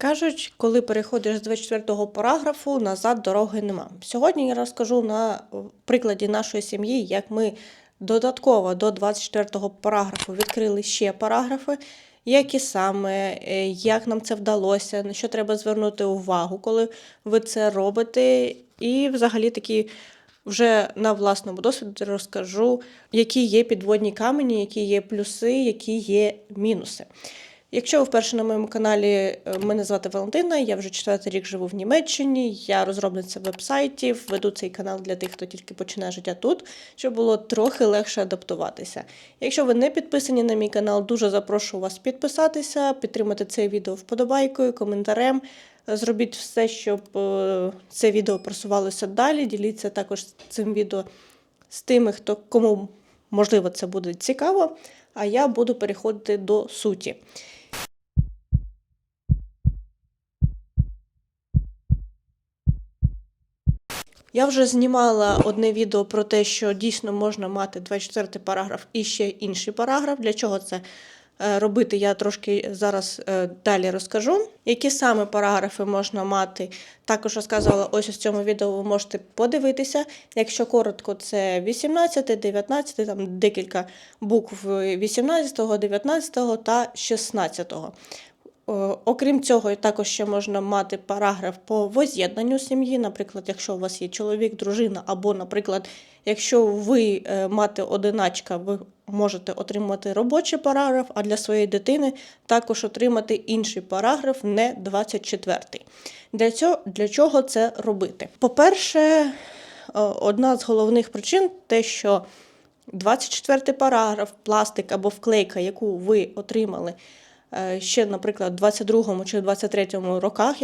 Кажуть, коли переходиш з 24-го параграфу, назад дороги нема. Сьогодні я розкажу на прикладі нашої сім'ї, як ми додатково до 24-го параграфу відкрили ще параграфи, які саме, е, як нам це вдалося, на що треба звернути увагу, коли ви це робите. І взагалі такі вже на власному досвіді розкажу, які є підводні камені, які є плюси, які є мінуси. Якщо ви вперше на моєму каналі, е, мене звати Валентина, я вже четвертий рік живу в Німеччині, я розробниця вебсайтів, веду цей канал для тих, хто тільки починає життя тут, щоб було трохи легше адаптуватися. Якщо ви не підписані на мій канал, дуже запрошую вас підписатися, підтримати це відео вподобайкою, коментарем. Зробіть все, щоб е, це відео просувалося далі. Діліться також цим відео з тими, хто кому можливо це буде цікаво. А я буду переходити до суті. Я вже знімала одне відео про те, що дійсно можна мати 24 параграф і ще інший параграф. Для чого це е, робити, я трошки зараз е, далі розкажу. Які саме параграфи можна мати, також розказувала ось у цьому відео, ви можете подивитися. Якщо коротко, це 18, 19, там декілька букв 18, 19 та 16. О, Окрім цього, також ще можна мати параграф по воз'єднанню сім'ї. Наприклад, якщо у вас є чоловік, дружина, або, наприклад, якщо ви е, мати одиначка, ви можете отримати робочий параграф, а для своєї дитини також отримати інший параграф, не 24-й. Для цього для чого це робити? По-перше, е, одна з головних причин те, що 24-й параграф, пластик або вклейка, яку ви отримали е, ще, наприклад, в 22-му чи 23-му роках,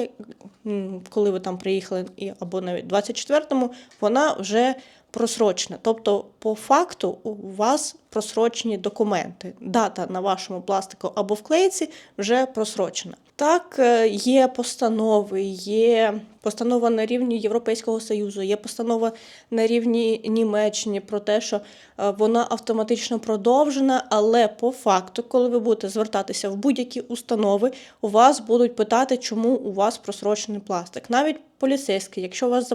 коли ви там приїхали, або навіть 24-му, вона вже просрочена. Тобто, по факту, у вас просрочені документи. Дата на вашому пластику або вклейці вже просрочена. Так, е, є постанови, є постанова на рівні Європейського Союзу, є постанова на рівні Німеччини про те, що е, вона автоматично продовжена, але по факту, коли ви будете звертатися в будь-які установи, у вас будуть питати, чому у вас просрочений пластик. Навіть поліцейський, якщо вас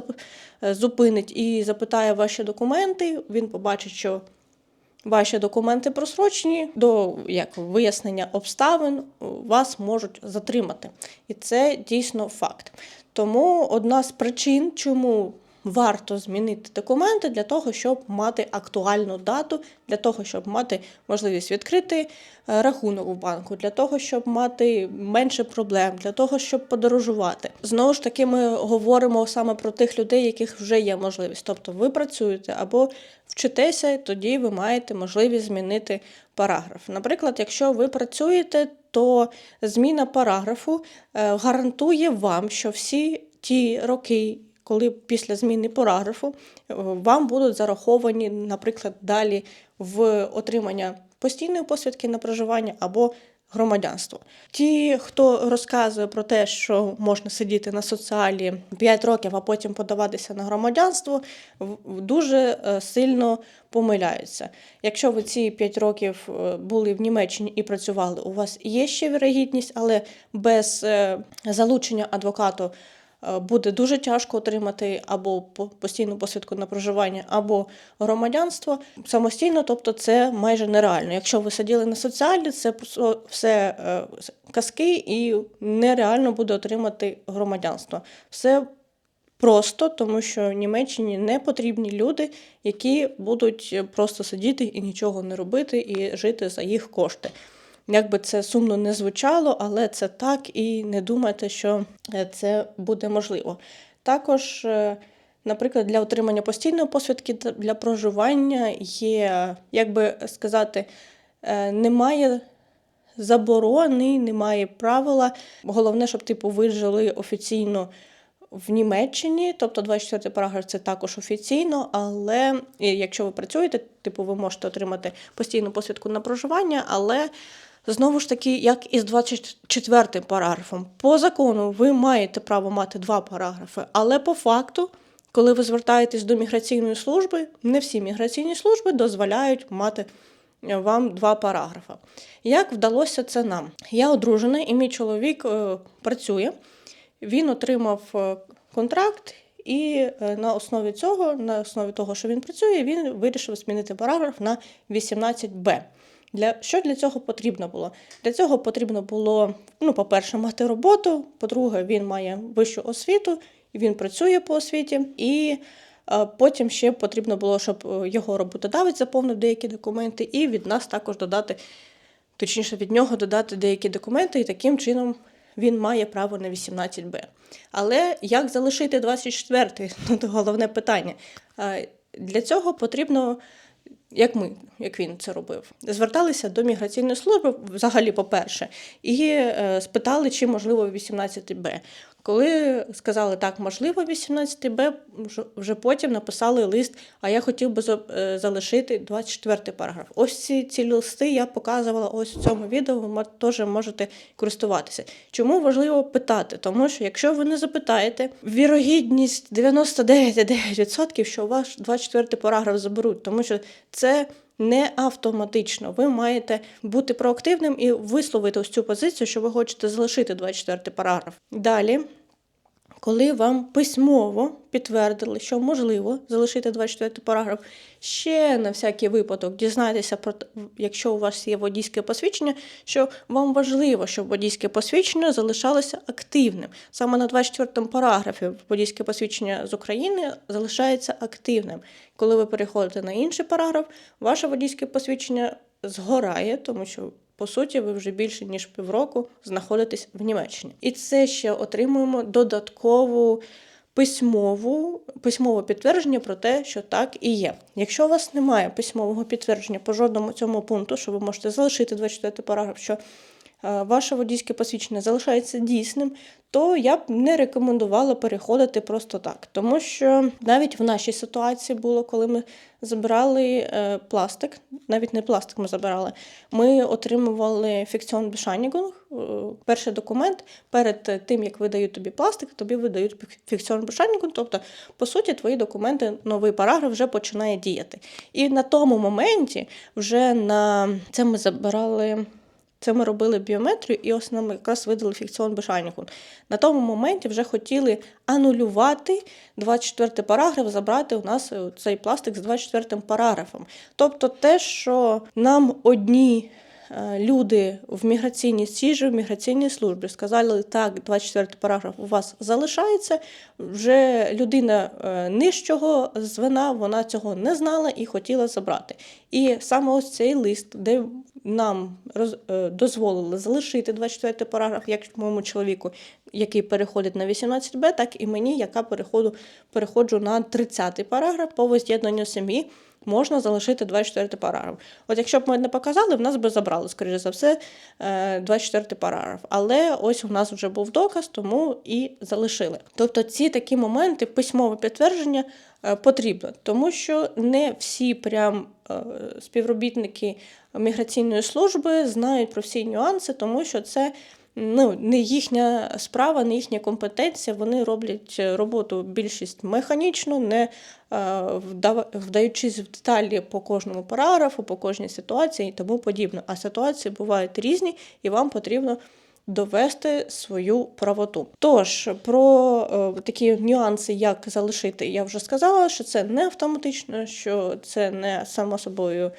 е, зупинить і запитає ваші документи, він побачить, що ваші документи просрочені, до як вияснення обставин вас можуть затримати. І це дійсно факт. Тому одна з причин, чому варто змінити документи для того, щоб мати актуальну дату, для того, щоб мати можливість відкрити е, рахунок в банку, для того, щоб мати менше проблем, для того, щоб подорожувати. Знову ж таки, ми говоримо саме про тих людей, яких вже є можливість. Тобто ви працюєте або вчитеся, тоді ви маєте можливість змінити параграф. Наприклад, якщо ви працюєте, то зміна параграфу е, гарантує вам, що всі ті роки, коли після зміни параграфу е, вам будуть зараховані, наприклад, далі в отримання постійної посвідки на проживання або громадянство. Ті, хто розказує про те, що можна сидіти на соціалі 5 років, а потім подаватися на громадянство, дуже е, сильно помиляються. Якщо ви ці 5 років е, були в Німеччині і працювали, у вас є ще вірогідність, але без залучення адвокату буде дуже тяжко отримати або постійну посвідку на проживання, або громадянство самостійно, тобто це майже нереально. Якщо ви сиділи на соціалі, це все е, казки, і нереально буде отримати громадянство. Все просто, тому що в Німеччині не потрібні люди, які будуть просто сидіти і нічого не робити, і жити за їх кошти. Як би це сумно не звучало, але це так, і не думайте, що е, це буде можливо. Також, е, наприклад, для отримання постійної посвідки для проживання є, як би сказати, е, немає заборони, немає правила. Головне, щоб типу ви жили офіційно в Німеччині, тобто 24 параграф це також офіційно, але якщо ви працюєте, типу ви можете отримати постійну посвідку на проживання, але знову ж таки, як і з 24 параграфом, по закону ви маєте право мати два параграфи, але по факту. Коли ви звертаєтесь до міграційної служби, не всі міграційні служби дозволяють мати вам два параграфи. Як вдалося це нам? Я одружена, і мій чоловік е, працює. Він отримав е, контракт, і е, на основі цього, на основі того, що він працює, він вирішив змінити параграф на 18б. Для що для цього потрібно було? Для цього потрібно було, ну, по-перше, мати роботу. По-друге, він має вищу освіту, він працює по освіті, і е, потім ще потрібно було, щоб е, його роботодавець заповнив деякі документи, і від нас також додати, точніше, від нього додати деякі документи, і таким чином він має право на 18Б. Але як залишити 24-й? Ну, головне питання. Е, Для цього потрібно як ми, як він це робив, зверталися до міграційної служби, взагалі, по-перше, і е, спитали, чи можливо 18Б. Коли сказали так, можливо, 18Б, вже- потім написали лист, а я хотів би е, залишити 24 параграф. Ось ці, ці листи я показувала ось в цьому відео, ви теж можете користуватися. Чому важливо питати? Тому що якщо ви не запитаєте, вірогідність 99,9%, що ваш 24 параграф заберуть, тому що це не автоматично. Ви маєте бути проактивним і висловити ось цю позицію, що ви хочете залишити 24 параграф. Далі. Коли вам письмово підтвердили, що можливо залишити 24 параграф, ще на всякий випадок дізнайтеся про якщо у вас є водійське посвідчення, що вам важливо, щоб водійське посвідчення залишалося активним. Саме на 24 параграфі водійське посвідчення з України залишається активним. Коли ви переходите на інший параграф, ваше водійське посвідчення згорає, тому що по суті, ви вже більше ніж півроку знаходитесь в Німеччині. І це ще отримуємо додаткову письмову, письмове підтвердження про те, що так і є. Якщо у вас немає письмового підтвердження по жодному цьому пункту, що ви можете залишити 24 параграф, що ваше водійське посвідчення залишається дійсним, то я б не рекомендувала переходити просто так. Тому що навіть в нашій ситуації було, коли ми забирали е, пластик, навіть не пластик ми забирали, ми отримували фікціон бешанігунг. Перший документ перед тим, як видають тобі пластик, тобі видають фікціон бешанігунг, тобто, по суті, твої документи, новий параграф вже починає діяти. І на тому моменті вже на це ми забирали. Це ми робили біометрію, і ось нам якраз видали фікціон бешанікун. На тому моменті вже хотіли анулювати 24 параграф, забрати у нас е, цей пластик з 24 параграфом. Тобто те, що нам одні е, люди в міграційній сіжі, в міграційній службі сказали, так, 24 параграф у вас залишається, вже людина е, нижчого звена, вона цього не знала і хотіла забрати. І саме ось цей лист, де нам роз, е, дозволили залишити 24 параграф, як моєму чоловіку, який переходить на 18Б, так і мені, яка переходу, переходжу на 30 параграф по воз'єднанню сім'ї. Можна залишити 24 параграф. От якщо б ми не показали, в нас би забрали, скоріше за все, е, 24 параграф. Але ось у нас вже був доказ, тому і залишили. Тобто ці такі моменти, письмове підтвердження е, потрібно, тому що не всі прям е, співробітники міграційної служби знають про всі нюанси, тому що це ну, не їхня справа, не їхня компетенція. Вони роблять роботу більшість механічно, не е, вдаючись в деталі по кожному параграфу, по кожній ситуації і тому подібне. А ситуації бувають різні, і вам потрібно. Довести свою правоту. Тож про е, такі нюанси, як залишити, я вже сказала, що це не автоматично, що це не само собою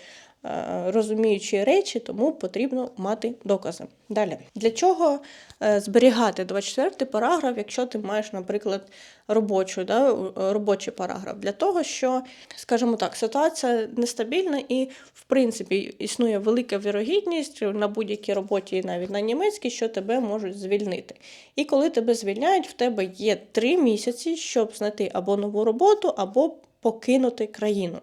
розуміючі речі, тому потрібно мати докази. Далі, для чого е, зберігати 24 параграф, якщо ти маєш, наприклад, робочу, да, робочий параграф? Для того, що, скажімо так, ситуація нестабільна і, в принципі, існує велика вірогідність на будь-якій роботі, навіть на німецькій, що тебе можуть звільнити. І коли тебе звільняють, в тебе є три місяці, щоб знайти або нову роботу, або покинути країну.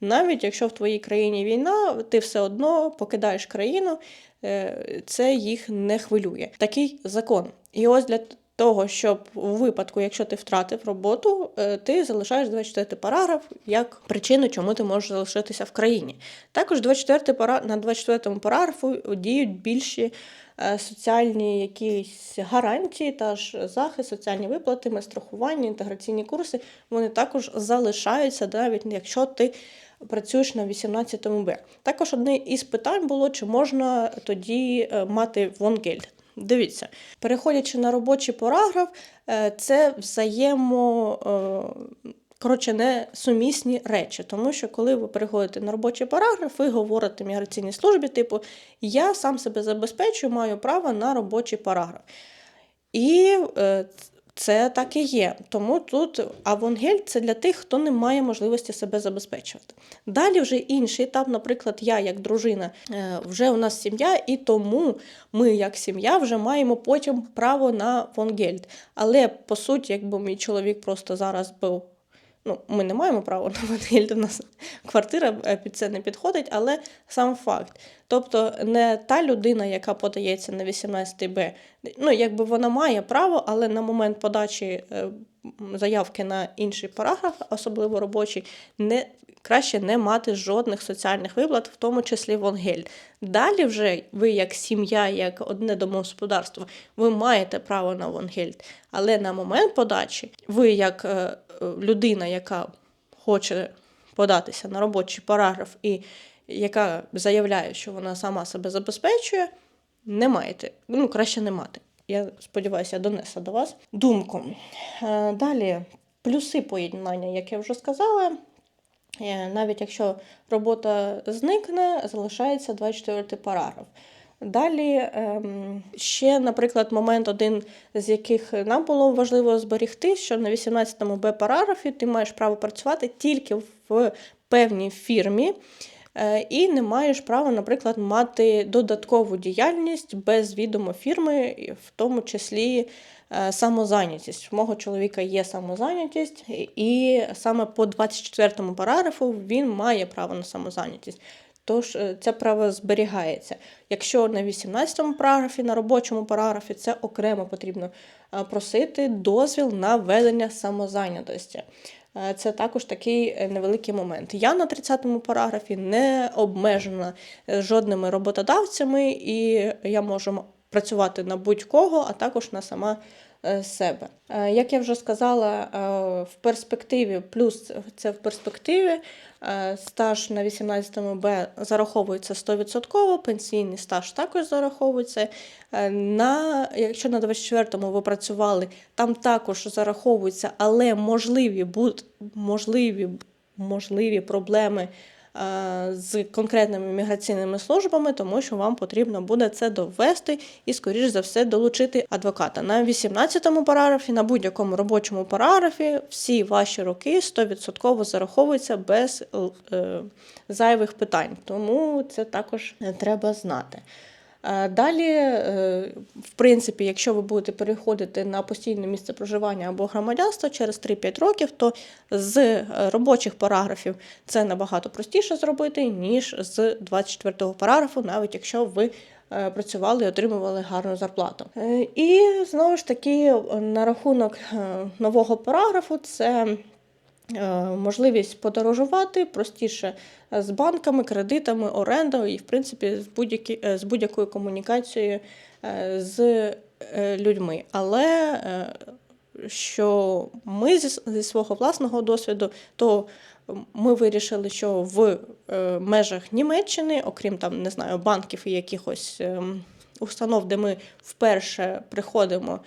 Навіть якщо в твоїй країні війна, ти все одно покидаєш країну, е, це їх не хвилює. Такий закон. І ось для того, щоб у випадку, якщо ти втратив роботу, е, ти залишаєш 24 параграф як причину, чому ти можеш залишитися в країні. Також 24 пара... на 24 параграфу діють більші е, соціальні якісь гарантії, та ж захист, соціальні виплати, медстрахування, інтеграційні курси, вони також залишаються, навіть якщо ти працюєш на 18 Б. Також одне із питань було, чи можна тоді е, мати вонгельд. Дивіться, переходячи на робочий параграф, е, це взаємо. е, Коротше, не сумісні речі, тому що коли ви переходите на робочий параграф, ви говорите міграційній службі, типу, я сам себе забезпечую, маю право на робочий параграф. І е, це так і є. Тому тут авангель це для тих, хто не має можливості себе забезпечувати. Далі вже інший етап, наприклад, я як дружина, е, вже у нас сім'я, і тому ми, як сім'я, вже маємо потім право на вонгельд. Але по суті, якби мій чоловік просто зараз був. Ну, ми не маємо права на вонгельд, у нас квартира е, під це не підходить, але сам факт. Тобто не та людина, яка подається на 18 Б, ну якби вона має право, але на момент подачі е, заявки на інший параграф, особливо робочий, не краще не мати жодних соціальних виплат, в тому числі вонгель. Далі вже ви, як сім'я, як одне домогосподарство, ви маєте право на вонгельд. Але на момент подачі, ви, як е, людина, яка хоче податися на робочий параграф і яка заявляє, що вона сама себе забезпечує, не маєте. Ну, краще не мати. Я сподіваюся, я донесла до вас думку. Е, Далі, плюси поєднання, як я вже сказала. Е, Навіть якщо робота зникне, залишається 24 параграф. Далі ем, ще, наприклад, момент один, з яких нам було важливо зберегти, що на 18-му Б параграфі ти маєш право працювати тільки в певній фірмі, е, і не маєш права, наприклад, мати додаткову діяльність без відомо фірми, в тому числі самозайнятість. У мого чоловіка є самозайнятість, і саме по 24 параграфу він має право на самозайнятість. Тож е, це право зберігається. Якщо на 18 параграфі, на робочому параграфі, це окремо потрібно е, просити дозвіл на ведення самозайнятості. Е, Це також такий е, невеликий момент. Я на 30-му параграфі не обмежена е, жодними роботодавцями, і я можу працювати на будь-кого, а також на сама е, себе. Е, Як я вже сказала, е, в перспективі, плюс це в перспективі, стаж на 18 Б зараховується 100%, пенсійний стаж також зараховується. На, якщо на 24-му ви працювали, там також зараховується, але можливі, буд, можливі, можливі проблеми з конкретними міграційними службами, тому що вам потрібно буде це довести і, скоріш за все, долучити адвоката. На 18-му параграфі, на будь-якому робочому параграфі, всі ваші роки 100% зараховуються без е, зайвих питань. Тому це також е, треба знати. Е, Далі, е, в принципі, якщо ви будете переходити на постійне місце проживання або громадянство через 3-5 років, то з е, робочих параграфів це набагато простіше зробити, ніж з 24 параграфу, навіть якщо ви працювали і отримували гарну зарплату. І знову ж таки, на рахунок нового параграфу, це можливість подорожувати простіше е, з банками, кредитами, орендою і, в принципі, з, будь-які, е, з будь-якою комунікацією е, з е, людьми. Але е, що ми зі, свого власного досвіду, то ми вирішили, що в е, межах Німеччини, окрім там, не знаю, банків і якихось ем, установ, де ми вперше приходимо, е,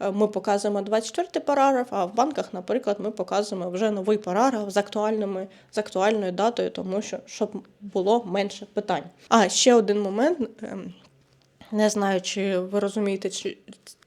ми показуємо 24 параграф, а в банках, наприклад, ми показуємо вже новий параграф з актуальними з актуальною датою, тому що щоб було менше питань. А ще один момент. ем, Не знаю, чи ви розумієте, чи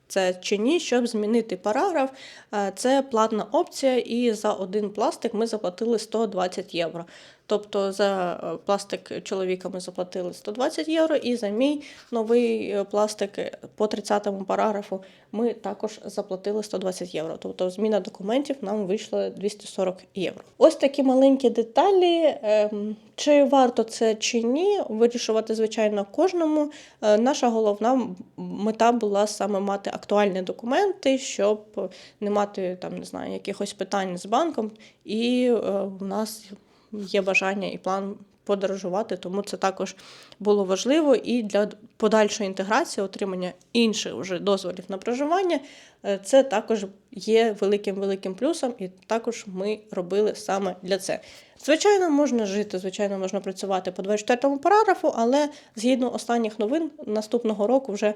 це чи ні, щоб змінити параграф. е, Це платна опція, і за один пластик ми заплатили 120 євро. Тобто за е, пластик чоловіка ми заплатили 120 євро, і за мій новий е, пластик е, по 30 параграфу ми також заплатили 120 євро. Тобто зміна документів нам вийшла 240 євро. Ось такі маленькі деталі. ем, Чи варто це чи ні, вирішувати, звичайно, кожному. Наша головна мета була саме мати актуальні документи, щоб не мати там, не знаю, якихось питань з банком, і в нас є бажання і план подорожувати, тому це також було важливо і для подальшої інтеграції, отримання інших вже дозволів на проживання, е, це також є великим великим плюсом, і також ми робили саме для це. Звичайно, можна жити, звичайно, можна працювати по 24 му параграфу, але згідно останніх новин наступного року вже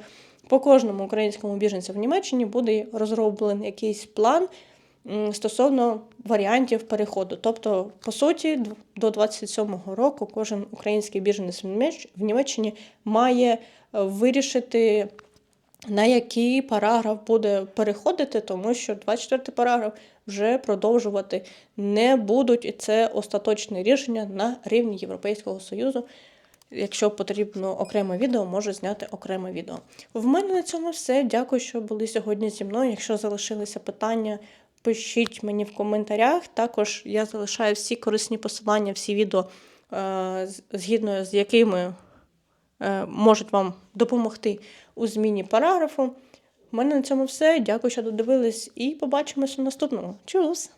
по кожному українському біженцю в Німеччині буде розроблений якийсь план стосовно варіантів переходу. Тобто, по суті, до 27-го року кожен український біженець в Німеччині має е, вирішити. На який параграф буде переходити, тому що 24 параграф вже продовжувати не будуть, і це остаточне рішення на рівні Європейського Союзу. Якщо потрібно окреме відео, можу зняти окреме відео. В мене на цьому все. Дякую, що були сьогодні зі мною. Якщо залишилися питання, пишіть мені в коментарях. Також я залишаю всі корисні посилання, всі відео, е, згідно з якими е, можуть вам допомогти у зміні параграфу. У мене на цьому все. Дякую, що додивились, і побачимося у наступному. Чус!